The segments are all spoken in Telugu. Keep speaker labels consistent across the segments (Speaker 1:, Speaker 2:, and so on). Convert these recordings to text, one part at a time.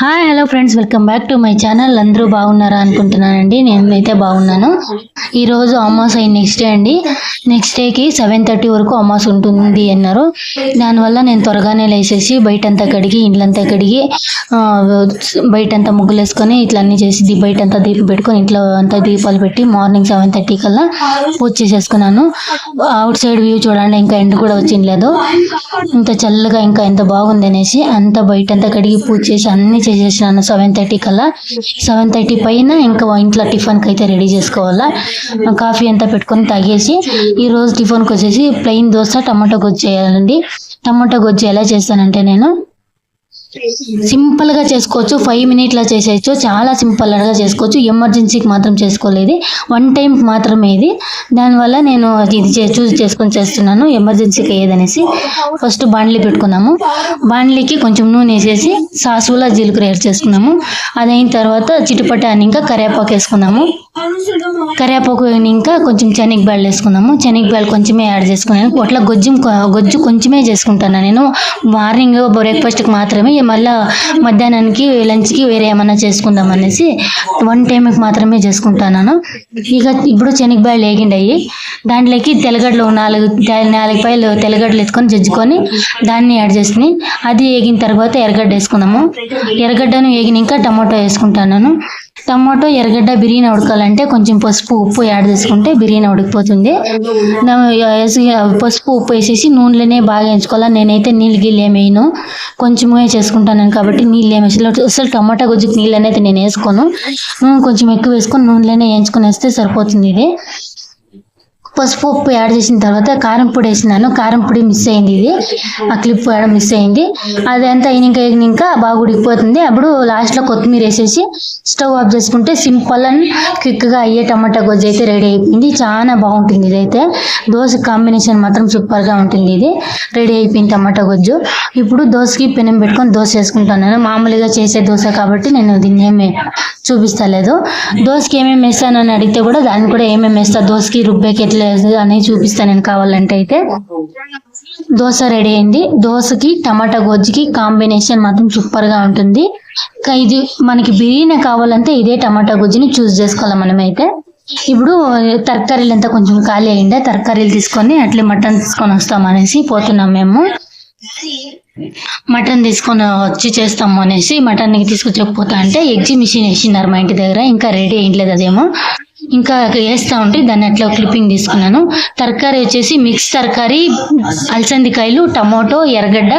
Speaker 1: Hi hello friends welcome back to my channel అందరూ బాగున్నారా అనుకుంటున్నానండి. నేనైతే బాగున్నాను. ఈరోజు అమాస్ అయిన నెక్స్ట్ డే అండి. నెక్స్ట్ డేకి సెవెన్ థర్టీ వరకు అమాస్ ఉంటుంది అన్నారు. దానివల్ల నేను త్వరగానే లేచేసి బయటంతా కడిగి ఇంట్లంతా కడిగి బయటంతా ముగ్గులు వేసుకొని ఇట్లా అన్నీ చేసి బయటంతా దీపం పెట్టుకొని ఇంట్లో అంతా దీపాలు పెట్టి మార్నింగ్ సెవెన్ థర్టీ కల్లా పూజ చేసేసుకున్నాను. అవుట్ సైడ్ వ్యూ చూడండి ఇంకా ఎండ కూడా వచ్చింది లేదు. ఇంత చల్లగా ఇంకా ఎంత బాగుంది అనేసి అంతా బయటంతా కడిగి పూజ చేసి అన్ని చేసేసినాను సెవెన్ థర్టీ కల్లా. సెవెన్ థర్టీ పైన ఇంకా ఇంట్లో టిఫిన్కి అయితే రెడీ చేసుకోవాలా. కాఫీ అంతా పెట్టుకొని తాగేసి ఈ రోజు టిఫిన్కి వచ్చేసి ప్లెయిన్ దోశ టమాటో గొజ్జు చేయాలండి. టమాటో గొజ్జు ఎలా చేస్తానంటే నేను సింపుల్గా చేసుకోవచ్చు ఫైవ్ మినిట్ల చేసేయచ్చు చాలా సింపుల్గా చేసుకోవచ్చు. ఎమర్జెన్సీకి మాత్రం చేసుకోలేదు వన్ టైం మాత్రమే ఇది. దానివల్ల నేను ఇది చే- చూస్ చేసుకొని చేస్తున్నాను ఎమర్జెన్సీకి అయ్యేదనేసి. ఫస్ట్ బాండ్లీ పెట్టుకున్నాము. బాండ్లీకి కొంచెం నూనె వేసేసి సాసుల జీలకర్ర యాడ్ చేసుకున్నాము. అది అయిన తర్వాత చిటిపట అని ఇంకా కరివేపాకు వేసుకున్నాము. కరివేపాకు ఇంకా కొంచెం శనగబ్యాళ్ళు వేసుకున్నాము. శనగబ్యాళ్ళు కొంచెమే యాడ్ చేసుకున్నాను. అట్లా గొజ్జు గొజ్జు కొంచెమే చేసుకుంటాను నేను. మార్నింగ్ బ్రేక్ఫాస్ట్కి మాత్రమే మళ్ళీ మధ్యాహ్నానికి లంచ్కి వేరే ఏమన్నా చేసుకుందాం అనేసి వన్ టైంకి మాత్రమే చేసుకుంటాను ఇక ఇప్పుడు శనగబాయలు వేగిండయి దాంట్లోకి తెల్లగడ్డలు నాలుగు నాలుగు పాయలు తెల్లగడ్డలు వేసుకొని జజ్జుకొని దాన్ని యాడ్ చేసుకుని అది వేగిన తర్వాత ఎర్రగడ్డ వేసుకుందాము. ఎర్రగడ్డను వేగినాక టమాటో వేసుకుంటాను టమాటో ఎర్రగడ్డ బిర్యానీ ఉడకాలంటే కొంచెం పసుపు ఉప్పు యాడ్ చేసుకుంటే బిర్యానీ ఉడికిపోతుంది. పసుపు ఉప్పు వేసేసి నూనెలోనే బాగా ఎంచుకోవాలి. నేనైతే నీళ్ళు గిల్లు ఏమేయను కొంచెమే చేసుకుంటాను కాబట్టి నీళ్ళు ఏమి అసలు టమాటా గుజ్జుకి నీళ్ళు అనేది నేను వేసుకోను. నూనె కొంచెం ఎక్కువ వేసుకొని నూనెలోనే వేయించుకొని వేస్తే సరిపోతుంది ఇది. పసుపు ఉప్పు యాడ్ చేసిన తర్వాత కారం పొడి వేసినాను. కారం పొడి మిస్ అయింది ఇది. ఆ క్లిప్ వేయడం మిస్ అయింది. అదంతా అయినాక ఇంకా బాగా ఉడికిపోతుంది. అప్పుడు లాస్ట్లో కొత్తిమీర వేసేసి స్టవ్ ఆఫ్ చేసుకుంటే సింపుల్ అండ్ క్విక్గా అయ్యే టమాటా గొజ్జు అయితే రెడీ అయిపోయింది. చాలా బాగుంటుంది ఇదైతే. దోశ కాంబినేషన్ మాత్రం సూపర్గా ఉంటుంది ఇది. రెడీ అయిపోయింది టమాటా గొజ్జు ఇప్పుడు దోశకి పెనం పెట్టుకొని దోశ వేసుకుంటున్నాను మామూలుగా చేసే దోశ కాబట్టి నేను దీన్ని ఏమి చూపిస్తలేదు. దోశకి ఏమేమి వేస్తానని అడిగితే కూడా దాన్ని కూడా ఏమేమి వేస్తా? దోశకి రుబ్బేకి ఎట్లా వేస్తా అనేది చూపిస్తాను నేను కావాలంటే అయితే. దోశ రెడీ అయింది. దోశకి టమాటా గొజ్జుకి కాంబినేషన్ మాత్రం సూపర్గా ఉంటుంది. ఇంకా ఇది మనకి బిర్యానీ కావాలంటే ఇదే టమాటా గొజ్జుని చూస్ చేసుకోవాలి మనమైతే. ఇప్పుడు తరకారీలు అంతా కొంచెం ఖాళీ అయిందే? తరకారీలు తీసుకొని అట్లే మటన్ తీసుకొని వస్తాం అనేసి పోతున్నాం మేము. మటన్ తీసుకొని వచ్చి చేస్తాము అనేసి మటన్ తీసుకొచ్చకపోతా అంటే ఎగ్జిబిషన్ వేసినారు మా ఇంటి దగ్గర ఇంకా రెడీ అయ్యలేదు అదేమో. ఇంకా వేస్తా ఉంటే దాన్ని అట్లా క్లిప్పింగ్ తీసుకున్నాను. తరకారీ వచ్చేసి మిక్స్ తరకారీ అలసందికాయలు టమాటో ఎర్రగడ్డ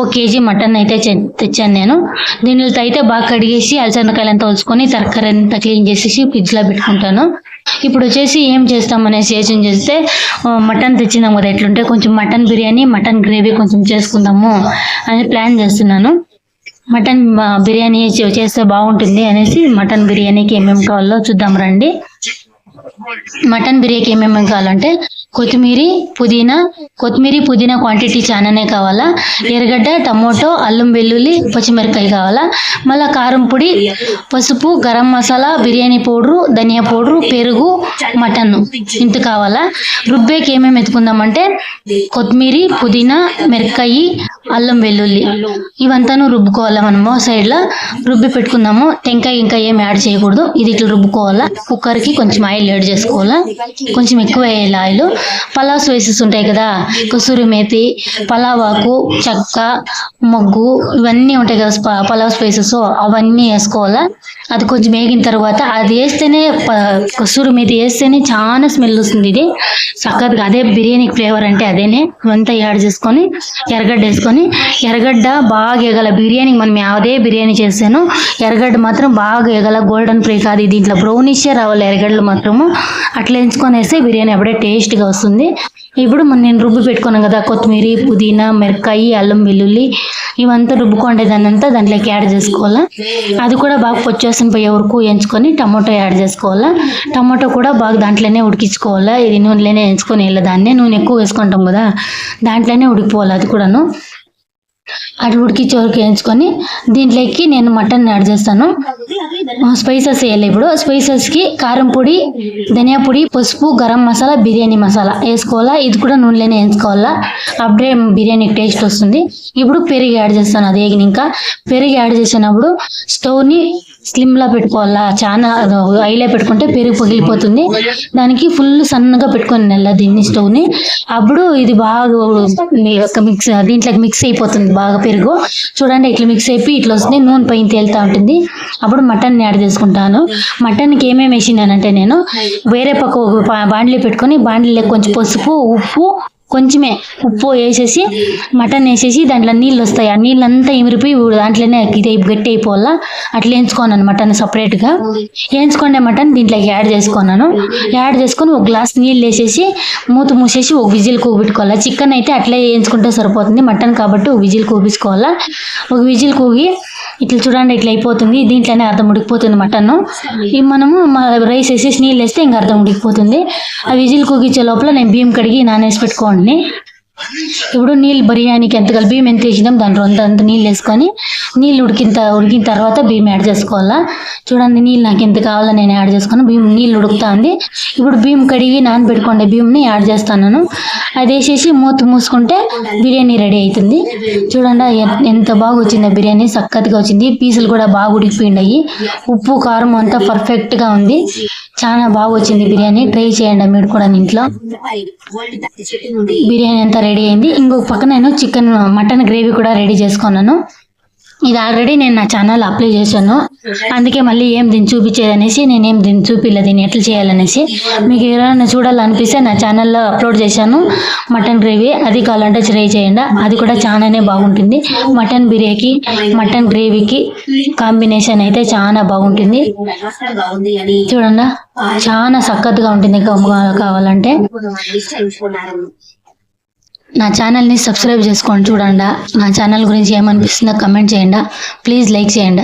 Speaker 1: ఒక కేజీ మటన్ అయితే తెచ్చాను నేను. దీనితో అయితే బాగా కడిగేసి అలసందికాయలు అంతా వలుచుకొని తరకారీ అంతా క్లీన్ చేసేసి ఫ్రిడ్జ్లో పెట్టుకుంటాను. ఇప్పుడు వచ్చేసి ఏం చేస్తాం అనేసి యోచన చేస్తే మటన్ తెచ్చిందాం కదా ఎట్లుంటే కొంచెం మటన్ బిర్యానీ మటన్ గ్రేవీ కొంచెం చేసుకుందాము అని ప్లాన్ చేస్తున్నాను. మటన్ బిర్యానీ చేస్తే బాగుంటుంది అనేసి మటన్ బిర్యానీకి ఏమేమి కావాలో చూద్దాం రండి. మటన్ బిర్యానీకి ఏమేమి కావాలంటే కొత్తిమీర పుదీనా. కొత్తిమీర పుదీనా క్వాంటిటీ చాలానే కావాలా? ఎర్రగడ్డ టమోటో అల్లం వెల్లుల్లి పచ్చిమిరపకాయ కావాలా? మళ్ళీ కారం పొడి పసుపు గరం మసాలా బిర్యానీ పౌడరు ధనియా పౌడరు పెరుగు మటన్ ఇంత కావాలా? రుబ్బేకి ఏమేమి ఎత్తుకుందామంటే కొత్తిమీర పుదీనా మిరపకాయ అల్లం వెల్లుల్లి ఇవంతాను రుబ్బుకోవాలా మనము. సైడ్లో రుబ్బి పెట్టుకుందాము. టెంకాయ ఇంకా ఏం యాడ్ చేయకూడదు. ఇది ఇట్లా రుబ్బుకోవాలా. కుక్కర్కి కొంచెం ఆయిల్ యాడ్ చేసుకోవాలా. కొంచెం ఎక్కువ వేయాలి ఆయిల్. పలావ్ స్పైసెస్ ఉంటాయి కదా. కసూరి మేతి పలావాకు చెక్క మొగ్గు ఇవన్నీ ఉంటాయి కదా పలావ్ స్పైసెస్ అవన్నీ వేసుకోవాలా. అది కొంచెం వేగిన తర్వాత అది వేస్తేనే ప- కసూరి మేతి వేస్తేనే చాలా స్మెల్ వస్తుంది ఇది. చక్కగా అదే బిర్యానీ ఫ్లేవర్ అంటే అదేనే. ఇవంతా యాడ్ చేసుకొని ఎర్రగడ్డ వేసుకొని ఎర్రగడ్డ బాగా ఎగల. బిర్యానీ మనం అదే బిర్యానీ చేసాను ఎర్రగడ్డ మాత్రం బాగా ఎగల. గోల్డెన్ ఫ్రై కాదు దీంట్లో బ్రౌనిషే రావాలి ఎర్రగడ్డలు మాత్రము. అట్లా ఎంచుకొని వేస్తే బిర్యానీ అప్పుడే టేస్ట్గా వస్తుంది. ఇప్పుడు మనం నేను రుబ్బి పెట్టుకున్నాను కదా కొత్తిమీర పుదీనా మిరకాయి అల్లం వెల్లుల్లి ఇవంతా రుబ్బుకుంటే దాన్ని అంతా దాంట్లోకి యాడ్ చేసుకోవాలా. అది కూడా బాగా పొచ్చేసిన పోయే వరకు ఎంచుకొని టమాటో యాడ్ చేసుకోవాలా. టమాటో కూడా బాగా దాంట్లోనే ఉడికించుకోవాలా. ఇది నూనెలోనే ఎంచుకొని వెళ్ళదాన్నే నూనె ఎక్కువ వేసుకుంటాం కదా దాంట్లోనే ఉడికిపోవాలి అది కూడాను. అటు ఉడికించి వరకు వేయించుకొని దీంట్లోకి నేను మటన్ యాడ్ చేస్తాను. స్పైసెస్ వేయాలి ఇప్పుడు. స్పైసెస్కి కారం పొడి ధనియా పొడి పసుపు గరం మసాలా బిర్యానీ మసాలా వేసుకోవాలా? ఇది కూడా నూనెలోనే వేయించుకోవాలా? అప్పుడే బిర్యానీ టేస్ట్ వస్తుంది. ఇప్పుడు పెరుగు యాడ్ చేస్తాను అది వేగిన ఇంకా. పెరుగు యాడ్ చేసినప్పుడు స్టవ్ని స్లిమ్లో పెట్టుకోవాలా? చాలా ఐలో పెట్టుకుంటే పెరుగు పగిలిపోతుంది. దానికి ఫుల్ సన్నగా పెట్టుకొని నెల దీన్ని స్టవ్ని. అప్పుడు ఇది బాగా మిక్స్ దీంట్లోకి మిక్స్ అయిపోతుంది బాగా పెరుగు. చూడండి ఇట్లా మిక్స్ అయిపోయి ఇట్లా వస్తుంది. నూనె పైన తేలుతా ఉంటుంది. అప్పుడు మటన్ యాడ్ చేసుకుంటాను. మటన్కి ఏమేమి వేసినానంటే నేను వేరే పక్క బాండ్లీ పెట్టుకొని బాండ్లీలో కొంచెం పసుపు ఉప్పు కొంచెమే ఉప్పు వేసేసి మటన్ వేసేసి దాంట్లో నీళ్ళు వస్తాయి. ఆ నీళ్ళంతా ఇమిరిపోయి దాంట్లోనే ఇది గట్టి అయిపోవాలా? అట్లా వేయించుకోను మటన్ సపరేట్గా. వేయించుకునే మటన్ దీంట్లోకి యాడ్ చేసుకున్నాను. యాడ్ చేసుకొని ఒక గ్లాస్ నీళ్ళు వేసేసి మూత మూసేసి ఒక విజిల్ కూపెట్టుకోవాలా చికెన్ అయితే అట్లే వేయించుకుంటే సరిపోతుంది. మటన్ కాబట్టి ఒక విజిల్ కూపించుకోవాలా ఒక విజిల్ కూగి ఇట్లా చూడండి ఇట్లా అయిపోతుంది. దీంట్లోనే అర్థం ఉడికిపోతుంది మటన్. మనము రైస్ వేసేసి నీళ్ళు వేస్తే ఇంకా అర్థం ఉడికిపోతుంది. ఆ విజిల్ కూగించే లోపల నేను బియ్యం కడిగి నానేసి పెట్టుకోండి. ఇప్పుడు నీళ్ళు బిర్యానీకి ఎంత కలిపి బియ్యం ఎంత వేసినాం? దాంట్లో అంత అంత నీళ్ళు వేసుకొని నీళ్ళు ఉడికిన ఉడికిన తర్వాత బియ్యం యాడ్ చేసుకోవాలా? చూడండి నీళ్ళు నాకు ఎంత కావాలో నేను యాడ్ చేసుకుని బియ్యం నీళ్ళు ఉడుకుతా ఉంది. ఇప్పుడు బియ్యం కడిగి నానబెట్టుకోండి బియ్యంని యాడ్ చేస్తాను అది వేసేసి మూత మూసుకుంటే బిర్యానీ రెడీ అవుతుంది. చూడండి ఎంత బాగా వచ్చిందో బిర్యానీ. చక్కగా వచ్చింది. పీసులు కూడా బాగా ఉడికిపోయినాయి. ఉప్పు కారం అంతా పర్ఫెక్ట్గా ఉంది. చాలా బాగా వచ్చింది బిర్యానీ. ట్రై చేయండి మీరు కూడా ఇంట్లో. బిర్యానీ అంతా రెడీ అయింది. ఇంకొక పక్క నేను చికెన్ మటన్ గ్రేవీ కూడా రెడీ చేసుకున్నాను. ఇది ఆల్రెడీ నేను నా ఛానల్ అప్లై చేశాను. అందుకే మళ్ళీ ఏం దీన్ని చూపించేది అనేసి నేనేం దీన్ని చూపిల్ల దీన్ని ఎట్లా చేయాలనేసి మీకు ఎవరైనా చూడాలనిపిస్తే నా ఛానల్లో అప్లోడ్ చేశాను. మటన్ గ్రేవీ అది కావాలంటే ట్రై చేయండి. అది కూడా చాలానే బాగుంటుంది. మటన్ బిర్యానీకి మటన్ గ్రేవీకి కాంబినేషన్ అయితే చాలా బాగుంటుంది. చూడండి చాలా సక్కత్తుగా ఉంటుంది. కావాలంటే నా ఛానల్ని సబ్స్క్రైబ్ చేసుకోండి చూడండి. నా ఛానల్ గురించి ఏమనిపిస్తుందో కమెంట్ చేయండి. ప్లీజ్ లైక్ చేయండి.